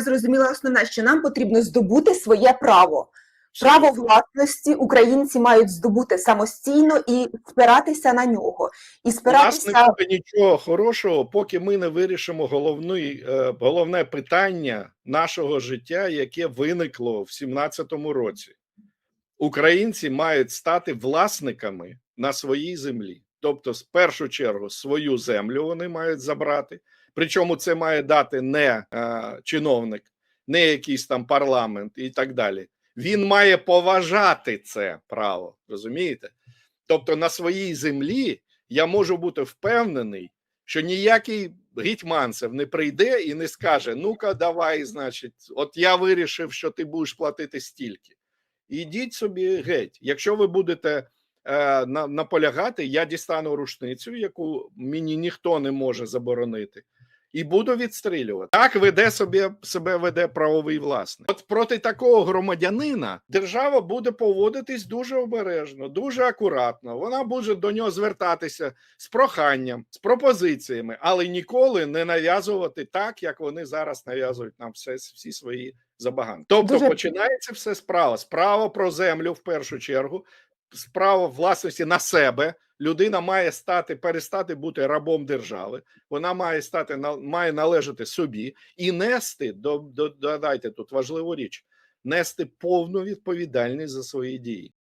я зрозуміла основне, що нам потрібно здобути своє право. Право власності українці мають здобути самостійно і спиратися на нього. І У нас спиратися не буде нічого хорошого, поки ми не вирішимо головний, е, головне питання нашого життя, яке виникло в 17-му році. Українці мають стати власниками на своїй землі. Тобто, в першу чергу, свою землю вони мають забрати. Причому це має дати не е, чиновник, не якийсь там парламент і так далі. Він має поважати це право, розумієте? Тобто, на своїй землі я можу бути впевнений, що ніякий гетьманцев не прийде і не скаже: Ну-ка, давай, значить, от я вирішив, що ти будеш платити стільки. Ідіть собі геть. Якщо ви будете наполягати, я дістану рушницю, яку мені ніхто не може заборонити. І буду відстрілювати. Так веде собі себе веде правовий власник. От проти такого громадянина держава буде поводитись дуже обережно, дуже акуратно. Вона буде до нього звертатися з проханням, з пропозиціями, але ніколи не нав'язувати так, як вони зараз нав'язують нам все всі свої забаганки. Тобто Дуже- починається все справа. Справа про землю в першу чергу, справа власності на себе. Людина має стати перестати бути рабом держави. Вона має стати має належати собі і нести до додайте тут важливу річ: нести повну відповідальність за свої дії.